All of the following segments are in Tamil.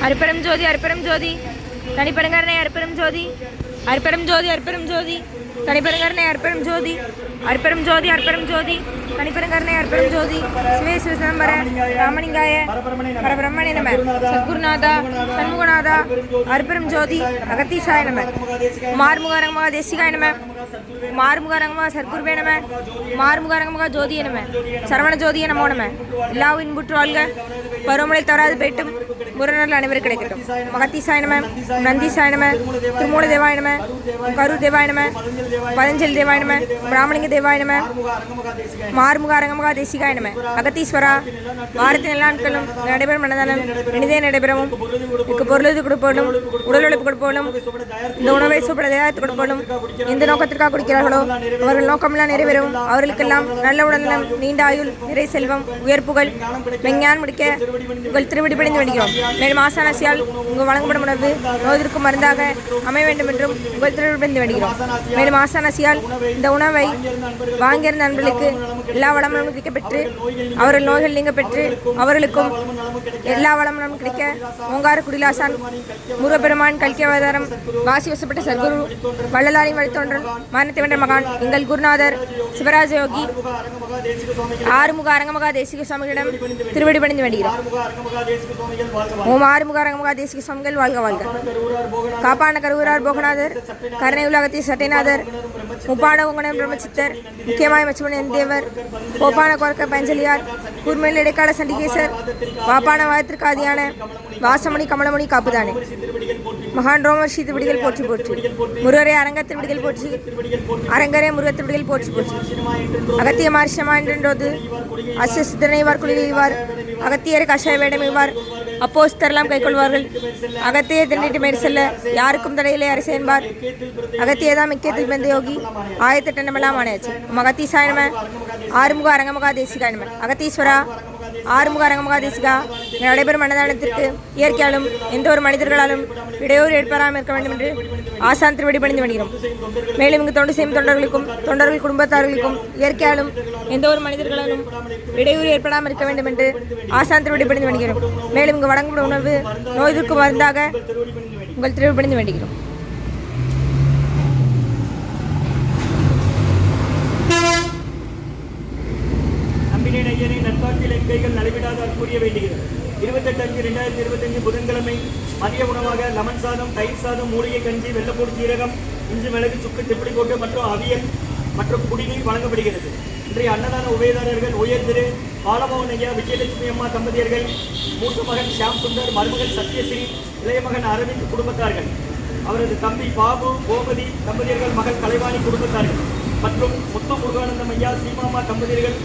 அருப்பெரும் ஜோதி அருப்பெரும் ஜோதி. தனிப்பெருங்கரணை அருப்பெரும் ஜோதி. அருப்பெரும் ஜோதி அருப்பெரும் ஜோதி. தனிப்பெருங்கரணை அருப்பெரும் ஜோதி. அருப்பெரும் ஜோதி அருப்பெரும் ஜோதி. தனிப்பெருங்கரணை அருப்பெரும் ஜோதி. சிவே சிவசம்பர ராமலிங்காய பரபிரம்மணே நம. சத்குருநாதா சண்முகநாதா அருப்பெரும் ஜோதி அகத்தீசாய நம. மார்முகாரங்கமாக தேசிகாய நம. மார்முகாரங்கமாக சத்குருவே நம. மார்முகாரங்கமாக ஜோதிய நம. சரவண ஜோதிய நமோ நம. எல்லாவும் இன்புற்று வாழ்க பருவமழை தவறாது போயிட்டும் முரணர்கள் அனைவரும் கிடைக்கட்டும். மகத்தீசாய நம நந்தீசாய நம திருமூல தேவாய நம கரூர் தேவாய நம பதஞ்சலி தேவாய நம பிராமணிங்க தேவாய நம மார்முக அரங்கமகா தேசிகாய நம. அகத்தீஸ்வரா வாரத்தின் எல்லா நாட்களும் நடைபெறும் மனதாலும் இனிதே நடைபெறவும். இதுக்கு பொருளுது கொடுப்போலும் உடல் உழைப்பு கொடுப்போலும் இந்த உணவை சூப்பட தயாரித்து கொடுப்போலும் எந்த நோக்கத்திற்காக குடிக்கிறார்களோ அவர்கள் நோக்கமெல்லாம் நிறைவேறவும் அவர்களுக்கெல்லாம் நல்ல உடல்நலம் நீண்ட ஆயுள் நிறை செல்வம் உயர்ப்புகள் புகழ் மெஞ்ஞான் முடிக்க உங்கள் திருவிடி பணிந்து வேண்டுகிறோம் மேலும் ஆசானாசியால் உங்கள் வழங்கப்படும் உணவு நோய்திற்கு மருந்தாக அமைய வேண்டும் என்றும் உங்கள் திருவிழந்து வேண்டுகிறோம் மேலும் ஆசானாசியால் இந்த உணவை வாங்கியிருந்த நண்பர்களுக்கு எல்லா வளமும் கிடைக்க பெற்று அவர்கள் நோய்கள் நீங்க பெற்று அவர்களுக்கும் எல்லா வளமும் கிடைக்க ஓங்கார குடிலாசான் முருகப்பெருமான் கல்கி அவதாரம் வாசி வசப்பட்ட சர்க்குரு வள்ளலாரின் வழித்தோன்றல் மரணத்தை வென்ற மகான் எங்கள் குருநாதர் சிவராஜ யோகி ஆறுமுக அரங்கமகா தேசிக சுவாமிகளிடம் திருவடி பணிந்து வேண்டுகிறோம் ஓம் ஆறுமுகாரங்கமுகா தேசிக சுவாமிகள் வாழ்க வாழ்க காப்பான கருவூரார் போகநாதர் கருணை உலகத்தி சட்டைநாதர் முப்பான உங்கனம் பிரம்மச்சித்தர் முக்கியமாய் மச்சுமன் தேவர் கோப்பான கொரக்க பஞ்சலியார் கூர்மையில் இடைக்கால சண்டிகேசர் வாப்பான வாயத்திற்காதியான வாசமணி கமலமணி காப்புதானே மகான் ரோமர்ஷி திருவிடிகள் போற்றி போற்றி முருகரே அரங்க திருவிடிகள் போற்றி அரங்கரே முருக திருவிடிகள் போற்றி போற்றி அகத்திய மாரிஷமா என்றோது அசு சித்தனைவார் குளிர் அகத்தியர் கஷாய வேடம் அப்போஸ்தரெல்லாம் கை கைக்கொள்வார்கள் அகத்திய திண்டிட்டு மேறி செல்ல யாருக்கும் தடையிலே அரசு என்பார் அகத்தியதான் மிக்கத்தில் பிறந்த யோகி. ஆயத்தட்டனமெல்லாம் ஆணையாச்சு? மகத்தீசாயனம ஆறுமுக அரங்கமுகா தேசிகாயனம அகத்தீஸ்வரா ஆறுமுக அரங்கமகா தேசிகா நடைபெறும் மனதானத்திற்கு இயற்கையாலும் எந்த ஒரு மனிதர்களாலும் இடையூறு ஏற்படாமல் இருக்க வேண்டும் என்று ஆசான் திருவடி பணிந்து வருகிறோம். மேலும் இங்கு தொண்டு செய்யும் தொண்டர்களுக்கும் தொண்டர்கள் குடும்பத்தார்களுக்கும் இயற்கையாலும் எந்த ஒரு மனிதர்களாலும் இடையூறு ஏற்படாமல் இருக்க வேண்டும் என்று ஆசான் திருவடி பணிந்து வருகிறோம். மேலும் இங்கு வழங்கப்படும் உணவு நோய்திற்கு மருந்தாக உங்கள் திருவடி பணிந்து வேண்டுகிறோம் நடைபெறாத வேண்டுகிறது. இருபத்தெட்டு அஞ்சு ரெண்டாயிரத்தி இருபத்தஞ்சு புதன்கிழமை மதிய உணவாக லெமன் சாதம் தயிர் சாதம் மூலிகை கஞ்சி வெள்ளப்பூடு சீரகம் இஞ்சி மிளகு சுக்கு திப்படி போட்டு மற்றும் அவியல் மற்றும் குடிநீர் வழங்கப்படுகிறது. இன்றைய அன்னதான உபயதாரர்கள் உயர் திரு பாலமோகன் ஐயா விஜயலட்சுமி அம்மா தம்பதியர்கள் மூத்த மகன் ஷியாம் சுந்தர் மருமகன் சத்யஸ்ரீ இளைய மகன் அரவிந்த் குடும்பத்தார்கள் அவரது தம்பி பாபு கோமதி தம்பதியர்கள் மகள் கலைவாணி குடும்பத்தார்கள் மற்றும் முத்து முருகானந்தம் ஐயா சீமாமா தம்பதியர்கள்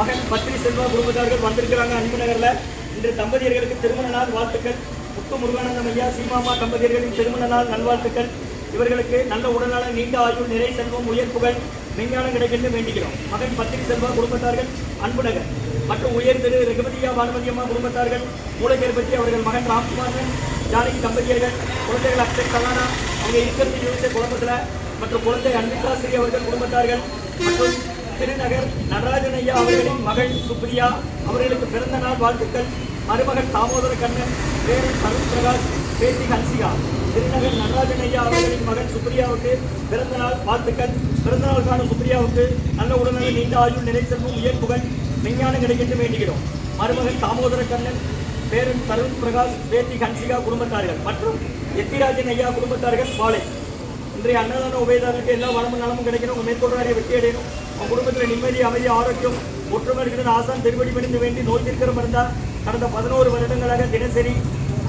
மகன் பத்ரி செல்வா குடும்பத்தார்கள் வந்திருக்கிறாங்க அன்பு நகரில். இன்று தம்பதியர்களுக்கு திருமண நாள் வாழ்த்துக்கள். முத்து முருகானந்தம் ஐயா சீமாமா தம்பதியர்களின் திருமண நாள் நல்வாழ்த்துக்கள். இவர்களுக்கு நல்ல உடல்நலம் நீண்ட ஆயுள் நிறை செல்வம் உயர் புகழ் விஞ்ஞானம் கிடைக்கின்ற வேண்டுகிறோம். மகன் பத்திரி செல்வா குடும்பத்தார்கள் அன்பு நகர். மற்றும் உயர் திரு ரகுபதியா பானுமதி அம்மா குடும்பத்தார்கள் மூலகர் பற்றி அவர்கள் மகன் ராம்குமாரன் ஜானகி தம்பதியர்கள் குழந்தைகள் அக்ஷய் சலானா அவங்க இருக்கிறது யூனிசெஃப் குடும்பத்தில் மற்றும் குழந்தை அன்பிகாஸ்ரீ அவர்கள் குடும்பத்தார்கள் மற்றும் திருநகர் நடராஜன் ஐயா அவர்களின் மகள் சுப்ரியா அவர்களுக்கு பிறந்த நாள் வாழ்த்துக்கள். மருமகன் தாமோதர கண்ணன் பேரன் தருண் பிரகாஷ் பேத்தி ஹன்சிகா. திருநகர் நடராஜன் ஐயா அவர்களின் மகன் சுப்ரியாவுக்கு பிறந்த நாள் வாழ்த்துக்கள். பிறந்த நாள் காணும் சுப்ரியாவுக்கு நல்ல உடல்நல நீண்ட ஆயுள் நிலை செல்வம் உயர் புகழ் விஞ்ஞானம் கிடைக்கென்று வேண்டுகிறோம் மருமகன் தாமோதர கண்ணன் பேரன் தருண் பிரகாஷ் பேத்தி ஹன்சிகா குடும்பத்தார்கள் மற்றும் எத்திராஜன் ஐயா குடும்பத்தார்கள் பாலை. இன்றைய அன்னதான உபயதாரர்களுக்கு எல்லா வளமும் நலமும் கிடைக்கணும். உங்க மேற்கொள்றாரே வெற்றி அடையணும். குடும்பத்தில் நிம்மதி அமைதி ஆரோக்கியம் ஒற்றுமை இருக்கிற ஆசான் திருவடி பணிந்து வேண்டி நோய் தீர்க்கிற மருந்தா கடந்த பதினோரு வருடங்களாக தினசரி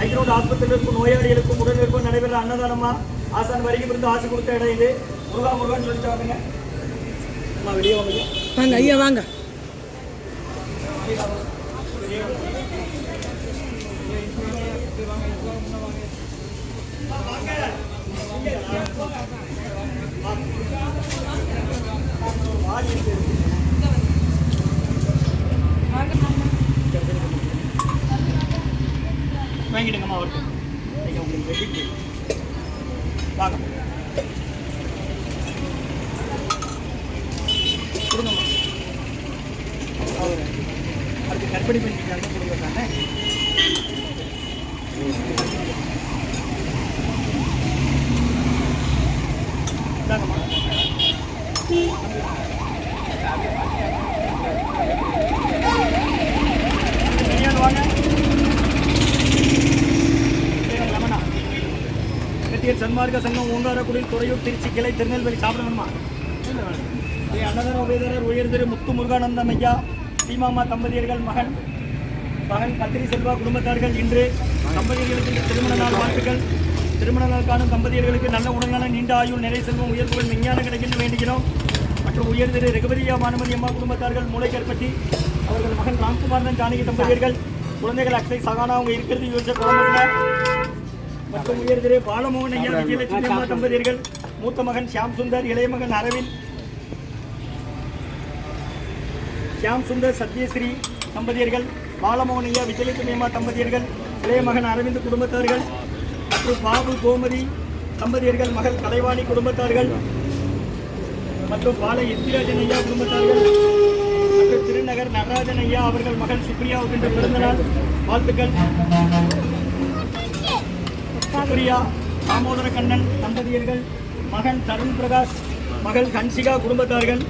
ஐநூறு ஆஸ்பத்திரிகளுக்கும் நோயாளிகளுக்கும் உடனிருக்கும் நடைபெற அன்னதானமா? ஆசான் வருகை இருந்து ஆசை கொடுத்த இடம் இது முருகா முருகான்னு சொல்லிட்டு வாங்க. வெளியே வாங்க. வாங்க ஐயா வாங்க. வாங்கிடுங்கம்மா அவருக்கு நீங்கள் உங்களுக்கு வெட்டிட்டு. வாங்க. கொடுங்கம்மா. அவர் அதுக்கு கற்பனை பண்ணிட்டாங்க கொடுங்க தானே இந்தாங்கம்மா தனியாக வாங்க பேர் லெமனா கத்தியர் சன்மார்க்க சங்கம் ஓங்காரக்குடியில் துறையூர் திருச்சி கிளை திருநெல்வேலி. சாப்பிடணுமா ஸ்ரீ அன்னதான உபயதரர் உயர்திரு முத்து முருகானந்தம் ஐயா சீமாமா தம்பதியர்கள் மகன் மகன் கத்திரி செல்வா குடும்பத்தார்கள் இன்று தம்பதியர்களுக்கு திருமண நாள் வாழ்த்துக்கள். திருமண நாள் காணும் தம்பதியர்களுக்கு நல்ல உடல்நல நீண்ட ஆயுள் நிறை செல்வம் உயர் புகழ் விஞ்ஞானம் கிடைக்கின்ற வேண்டுகிறோம். மற்றும் உயர் திரு ரகுபதியா பானுமதி அம்மா குடும்பத்தார்கள் மூளைக்கற்பட்டி அவர்கள் மகன் ராம்குமாரன் ஜானகி தம்பதியர்கள் குழந்தைகள் அக்ஷய் சகானா அவங்க இருக்கிறது யோசிச்ச குழந்தைகள் மற்றும் உயர் திரு பாலமோகன் ஐயா விஜயலட்சுமி அம்மா தம்பதியர்கள் மூத்த மகன் ஷியாம் சுந்தர் இளைய மகன் அரவிந்த் ஷியாம் சுந்தர் சத்யஸ்ரீ தம்பதியர்கள் பாலமோகன் ஐயா விஜயலட்சுமி அம்மா தம்பதியர்கள் இளைய மகன் அரவிந்த் குடும்பத்தார்கள் மற்றும் பாபு கோமதி தம்பதியர்கள் மகள் கலைவாணி குடும்பத்தார்கள் மற்றும் பால எத்திராஜன் ஐயா குடும்பத்தார்கள் மற்றும் திருநகர் நடராஜன் ஐயா அவர்கள் மகன் சுப்ரியாவுக்கு இன்று பிறந்தநாள். வாழ்த்துக்கள். பிரியா தாமோதர கண்ணன் தம்பதியர்கள் மகன் தருண் பிரகாஷ் மகள் ஹன்சிகா குடும்பத்தார்கள்.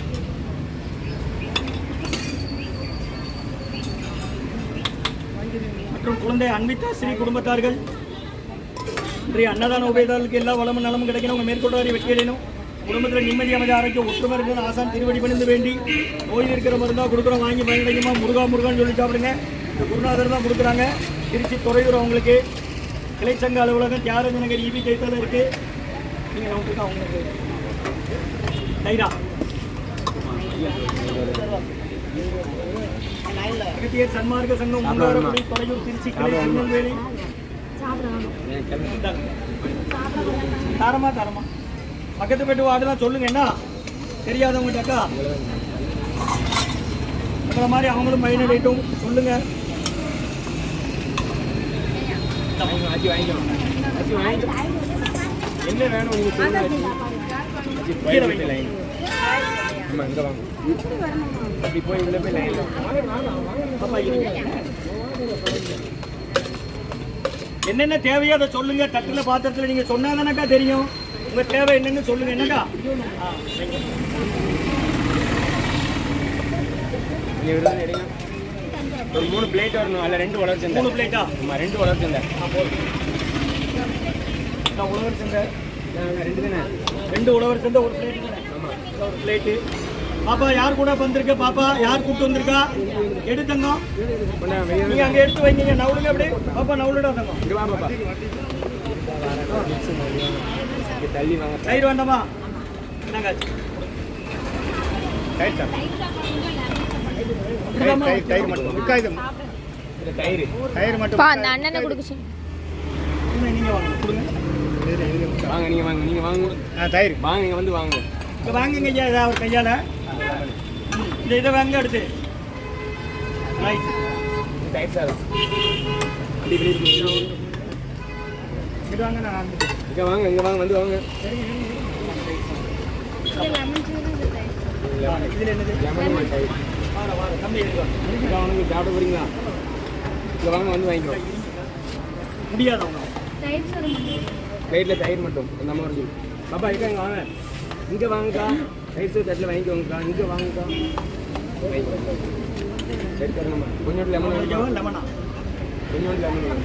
மற்றும் குழந்தை அன்விதா ஸ்ரீ குடும்பத்தார்கள். இன்றைய அன்னதான உபயதாரர்களுக்கு எல்லா வளமும் நலமும் கிடைக்கணும். உங்கள் மேற்கொள்வாரி வெற்றியடையணும் குடும்பத்தில் நிம்மதி அமைதி ஆரோக்கியம் ஒற்றுமை இருக்கணும் ஆசான் திருவடி பணிந்து வேண்டி நோய் இருக்கிற மருந்தா கொடுக்குறோம். வாங்கி பயனடைக்குமா முருகா முருகான்னு சொல்லி சாப்பிடுங்க. இந்த குருநாதர் தான் கொடுக்குறாங்க. திருச்சி துறையூர் அவங்களுக்கு கிளைச்சங்க அலுவலகம் தியாகராஜ நகர் இபி கைத்தால இருக்கு. நீங்கள் அவங்களுக்கு அவங்களுக்கு தைரா. அகத்தியர் சன்மார்க்க சங்கம் மூன்றாவது துறையூர் திருச்சி கிளை திருநெல்வேலி. தரமா தரமா. பக்கத்து பெட்டு வார்டுலாம் சொல்லுங்க என்ன? தெரியாதவங்க அக்கா. அந்த மாதிரி அவங்களும் பயனடையட்டும். சொல்லுங்க ஆச்சி வாங்கிக்கோ ஆச்சி வாங்கிக்கோ என்ன வேணும் உங்களுக்கு சொல்லுங்க ஆச்சி கீழே ஆமாம் வாங்க. அப்படி போய் இதில் போய் லைன் பாப்பா, என்னென்ன தேவையோ அதை சொல்லுங்க. தட்டுல பாத்திரத்துல நீங்க சொன்னாதானக்கா தெரியும். உங்க தேவை என்னன்னு சொல்லுங்க. என்னக்கா? ஆ, சரிங்க. விருது ஒரு மூணு பிளேட் வரணும். அதில் ரெண்டு உலர் சந்தை மூணு பிளேட்டா ஆமாம் ரெண்டு உலர் சந்தை உழவர் சந்தை ரெண்டு தானே? ரெண்டு உழவர் சந்தை ஒரு பிளேட் தானே? ஆமாம் ஒரு பிளேட்டு பாப்பா யார் கூட வந்திருக்க? பாப்பா யார் கூப்பிட்டு வந்திருக்கா? எடுத்தங்க நீங்க அங்க எடுத்து வைங்க. நவுளுங்க அப்படியே பாப்பா நவுளுடா தங்க இங்கே வா பாப்பா. இங்கே தள்ளி வாங்க. தயிர் வேண்டாமா? என்னங்க? தயிர் அப்படிதாம்மா? தயிர் மட்டும். இந்த தயிர் தயிர் மட்டும் பா அந்த அண்ணனை கொடுக்க சொல்லு. என்ன நீங்க வாங்க. கொடுங்க. வாங்க நீங்கள் வாங்க நீங்கள் வாங்க. தயிர் வாங்க இங்கே வந்து வாங்க. இங்க வாங்குங்க ஐயா இதை அவர் கையால. இந்த இதை வாங்க அடுத்து. ரைட் தயிர் அப்படி வெளியே. இது வாங்க நான் வாங்கிக்கிறேன். இங்கே வாங்க இங்கே வாங்க வந்து வாங்க. இதுல என்னது? வாங்க சாப்பிட போகிறீங்களா இங்கே வாங்க வந்து வாங்கிக்கோ. முடியாதவங்க பிளேட்டில் தயிர் மட்டும். இருக்கு பாப்பா இருக்கா இங்கே வாங்க இங்கே வாங்கக்கா. தயிர் சோறு தட்டில் வாங்கிக்கோங்கக்கா. இங்கே வாங்கக்கா. வாங்கிக்கோ. சரி தரணுமா கொஞ்சோண்டு லெமன் லெமனா கொஞ்சோண்டு லெமன்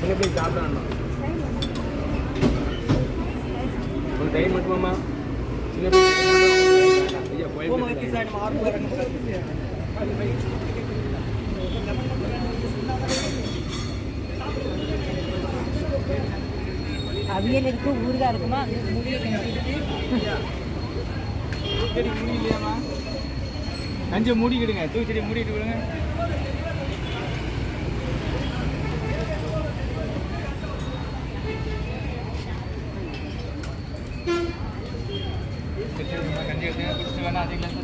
சின்ன பிள்ளை சாப்பிடணும் ஒரு தயிர் மட்டுமாம்மா? அவியல் இருக்கு ஊறுகாய் இருக்குமா? கஞ்சி மூடிக்கிடுங்க. தூக்கி மூடிட்டு விடுங்க. கஞ்சி எடுத்துங்க குடிச்சிட்டு